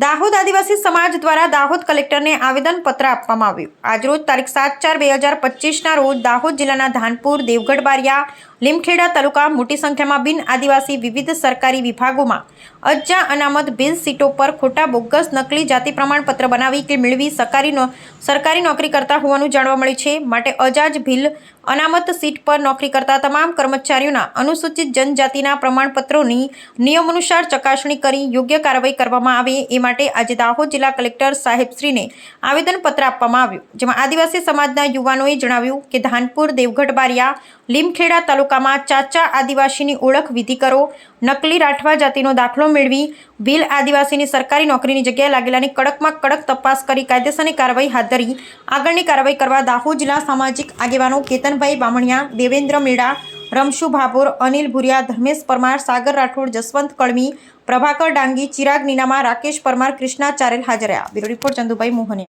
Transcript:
દાહોદ આદિવાસી સમાજ દ્વારા દાહોદ કલેક્ટરને આવેદનપત્ર આપવામાં આવ્યું. આજરોજ તારીખ સાત ચાર બે હજાર પચીસના રોજ દાહોદ જિલ્લાના ધાનપુર, દેવગઢ, બારિયા, લીમખેડા તાલુકા મોટી સંખ્યામાં બિન આદિવાસી વિવિધ સરકારી વિભાગોમાં અજ્જા અનામત બિલ સીટો પર ખોટા બોગસ નકલી જાતિ પ્રમાણપત્ર બનાવી કે મેળવી સરકારી સરકારી નોકરી કરતા હોવાનું જાણવા મળ્યું છે. માટે અજાજ ભીલ અનામત સીટ પર નોકરી કરતા તમામ કર્મચારીઓના અનુસૂચિત જનજાતિના પ્રમાણપત્રોની નિયમાનુસાર ચકાસણી કરી યોગ્ય કાર્યવાહી કરવામાં આવે એ માટે આજે દાહોદ જિલ્લા કલેક્ટર સાહેબશ્રીને આવેદનપત્ર આપવામાં આવ્યું. જેમાં આદિવાસી સમાજના યુવાનોએ જણાવ્યું કે ધાનપુર દેવગઢ બારિયા, લીમખેડા તાલુકામાં ચાચા આદિવાસીની ઓળખ વિધિ કરો, નકલી રાઠવા જાતિનો દાખલો મેળવી, ભીલ આદિવાસીની સરકારી નોકરીની જગ્યાએ લાગેલાની કડકમાં કડક તપાસ કરી કાયદેસરની કાર્યવાહી હાથ ધરી. આગળની કાર્યવાહી કરવા દાહોદ જિલ્લા સામાજિક આગેવાનો કેતનભાઈ બામણિયા, દેવેન્દ્ર મેડા રમશુ ભાભોર અનિલ ભુરિયા, ધર્મેશ પરમાર, સાગર રાઠોડ, જસવંત કળમી, પ્રભાકર ડાંગી, ચિરાગ નીનામા, રાકેશ પરમાર, કૃષ્ણા ચારેલ હાજર રહ્યા. Bureau report Chandubhai Mohaniya.